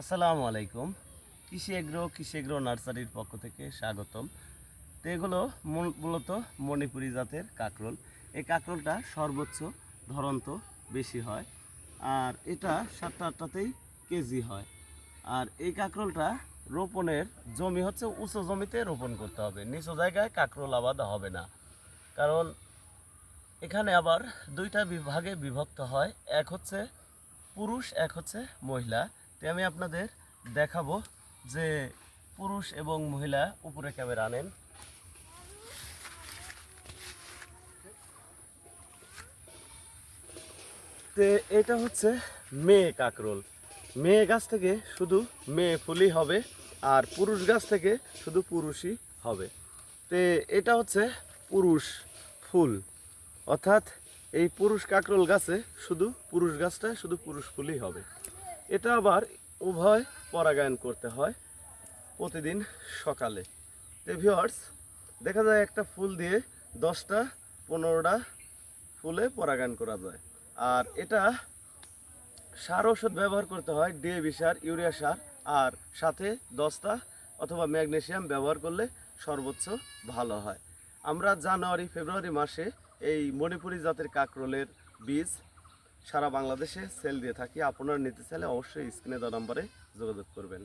আসসালামু আলাইকুম। কৃষি এগ্রো কৃষি এগ্রো নার্সারির পক্ষ থেকে স্বাগতম। তো এগুলো মূলত মণিপুরি জাতের কাঁকরোল। এই কাঁকরোলটা সর্বোচ্চ ধরন্ত বেশি হয় আর এটা সাতটা আটটাতেই কেজি হয়। আর এই কাঁকরোলটা রোপণের জমি হচ্ছে উঁচু জমিতে রোপণ করতে হবে। নিচু জায়গায় কাঁকরোল আবাদ হবে না। কারণ এখানে আবার দুইটা বিভাগে বিভক্ত হয়। এক হচ্ছে পুরুষ, এক হচ্ছে মহিলা। তো আমি আপনাদের দেখাবো যে পুরুষ এবং মহিলা উপরে ক্যামেরা আনেন। তো এটা হচ্ছে মেয়ে কাকরোল। মেয়ে গাছ থেকে শুধু মেয়ে ফুলই হবে আর পুরুষ গাছ থেকে শুধু পুরুষই হবে। তো এটা হচ্ছে পুরুষ ফুল। অর্থাৎ এই পুরুষ কাকরোল গাছে শুধু পুরুষ গাছটা শুধু পুরুষ ফুলই হবে। এটা আবার উভয় পরাগায়ন করতে হয় প্রতিদিন সকালে। তো ভিওয়ার্স দেখা যায় একটা ফুল দিয়ে দশটা, পনেরোটা ফুলে পরাগায়ন করা যায়। আর এটা সার ওষুধ ব্যবহার করতে হয় ডিএবি সার, ইউরিয়া সার, আর সাথে দশটা অথবা ম্যাগনেশিয়াম ব্যবহার করলে সর্বোচ্চ ভালো হয়। আমরা জানুয়ারি, ফেব্রুয়ারি মাসে এই মণিপুরি জাতের কাকরোলের বীজ সারা বাংলাদেশে সেল দিয়ে থাকি। আপনারা নিতে চাইলে অবশ্যই স্ক্রিনে দেওয়া নম্বরে যোগাযোগ করবেন।